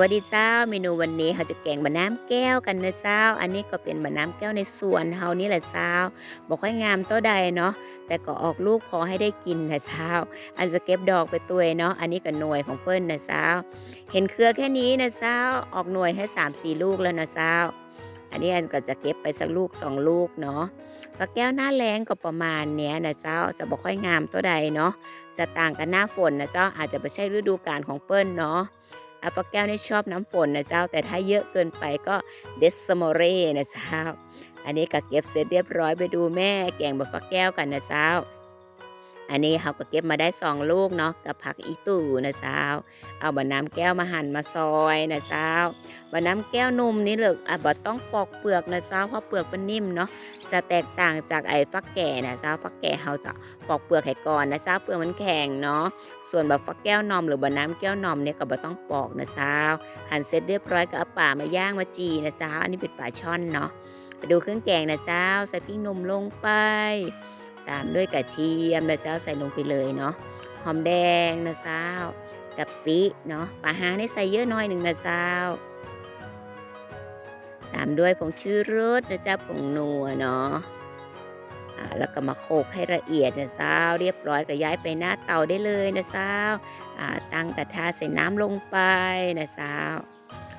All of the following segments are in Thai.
วัสดีเจ้าเมนูวันนี้เราจะแกงบะน้ำแก้วกันนะเจ้า อันนี้ก็เป็นบะน้ำแก้วในสวนเฮานี่แหละเจ้าบอกค่อยงามเท่าใดเนาะแต่ก็ออกลูกพอให้ได้กินนะเจ้า อันจะเก็บดอกไปตัวเนาะอันนี้ก็หน่วยของเปิ้ลนะเจ้า เห็นเครือแค่นี้นะเจ้าออกหน่วยให้3 4ลูกแล้วนะเจ้า อันนี้อันก็จะเก็บไปสักลูกสองลูกเนาะฟักแก้วหน้าแรงก็ประมาณเนี้ยนะเจ้าจะบอกค่อยงามตัวใดเนาะจะต่างกันหน้าฝนนะเจ้าอาจจะไม่ใช่ฤดูกาลของเปิ้ลเนาะ อัฟักแก้วนี่ชอบน้ำฝนนะเจ้า แต่ถ้าเยอะเกินไปก็เดสโมเรนะเจ้า อันนี้ก็เก็บเสร็จเรียบร้อยไปดูแม่แกงบัฟักแก้วกันนะเจ้า อันนี้เขาก็เก็บมาได้สองลูกเนาะกับผักอีตู่นะเจ้าเอาบะน้ำแก้วมาหั่นมาซอยนะเจ้าบะน้ำแก้วนุ่มนี่เลยอะบะต้องปอกเปลือกนะเจ้าเพราะเปลือกมันนิ่มเนาะจะแตกต่างจากไอ้ฟักแก่นะเจ้าฟักแก่เขาจะปอกเปลือกให้ก่อนนะเจ้าเปลือกมันแข็งเนาะส่วนแบบฟักแก้วนอมหรือบะน้ำแก้วนอมเนี่ยก็บ่ต้องปอกนะเจ้าหั่นเสร็จเรียบร้อยก็เอาป่ามาย่างมาจีนะเจ้าอันนี้เป็นปลาช่อนเนาะไปดูเครื่องแกงนะเจ้าใส่พริกนุ่มลงไป ตามด้วยกระเทียมนะเจ้าใส่ลงไปเลยเนาะหอมแดงนะเจ้ากะปิเนาะปลาหางนี่ใส่เยอะหน่อยหนึ่งนะเจ้า ตามด้วยผงชูรสนะเจ้าผงนัวเนาะอ่าแล้วก็มาโขกให้ละเอียดนะเจ้า เรียบร้อยก็ย้ายไปหน้าเตาได้เลยนะเจ้าอ่าตั้งกระทะใส่น้ำลงไปนะเจ้า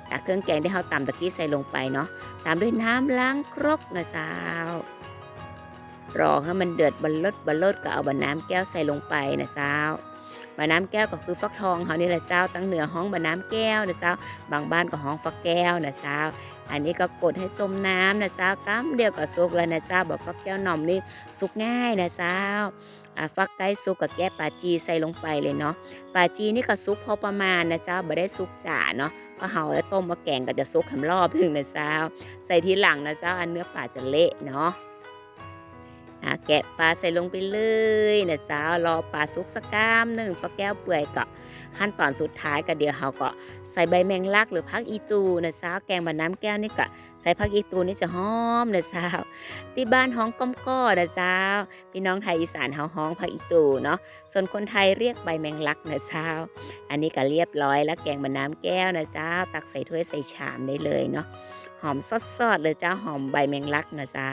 ตักเครื่องแกงที่เราตำตะกี้ใส่ลงไปเนาะตามด้วยน้ำล้างครกนะเจ้า รอให้มันเดือดบันลดบันลดก็เอาบะน้ำแก้วใส่ลงไปนะเจ้าบะน้ำแก้วก็คือฟักทองเขานี่แหละเจ้า ตั้งเหนือห้องบะน้ำแก้วนะเจ้า บางบ้านก็ห้องฟักแก้วนะเจ้า อันนี้ก็กดให้จมน้ำนะเจ้าก้ำเดียวกับซุกแล้วนะเจ้าบอกฟักแก้วหน่อมนี่สุกง่ายนะเจ้าฟักไก่สุกกับแก้ปลาจีใส่ลงไปเลยเนาะปลาจีนี่ก็ซุกพอประมาณนะเจ้าบ่ได้ซุกจ๋าเนาะเพราะเฮาแล้วต้มมาแกงก็จะซุกแหมรอบหนึงนะเจ้า ใส่ทีหลังนะเจ้าอันเนื้อปลาจะเละเนาะ แกะปลาใส่ลงไปเลยนะจ้ารอปลาสุกสักกามหนึ่งฟักแก้วเปื่อยก็ขั้นตอนสุดท้ายก็เดี๋ยวเฮาก็ใส่ใบแมงลักหรือพักอีตูนะจ้าแกงบะน้ำแก้วนี่ก็ใส่พักอีตูนี่จะหอมนะจ้าที่บ้านห้องก้อมก้อนะจ้าพี่น้องไทยอีสานเฮาห้องพักอีตูเนาะส่วนคนไทยเรียกใบแมงลักนะจ้าอันนี้ก็เรียบร้อยแล้วแกงบะน้ำแก้วนะจ้าตักใส่ถ้วยใส่ชามได้เลยเนาะหอมซอดๆเลยจ้าหอมใบแมงลักนะจ้า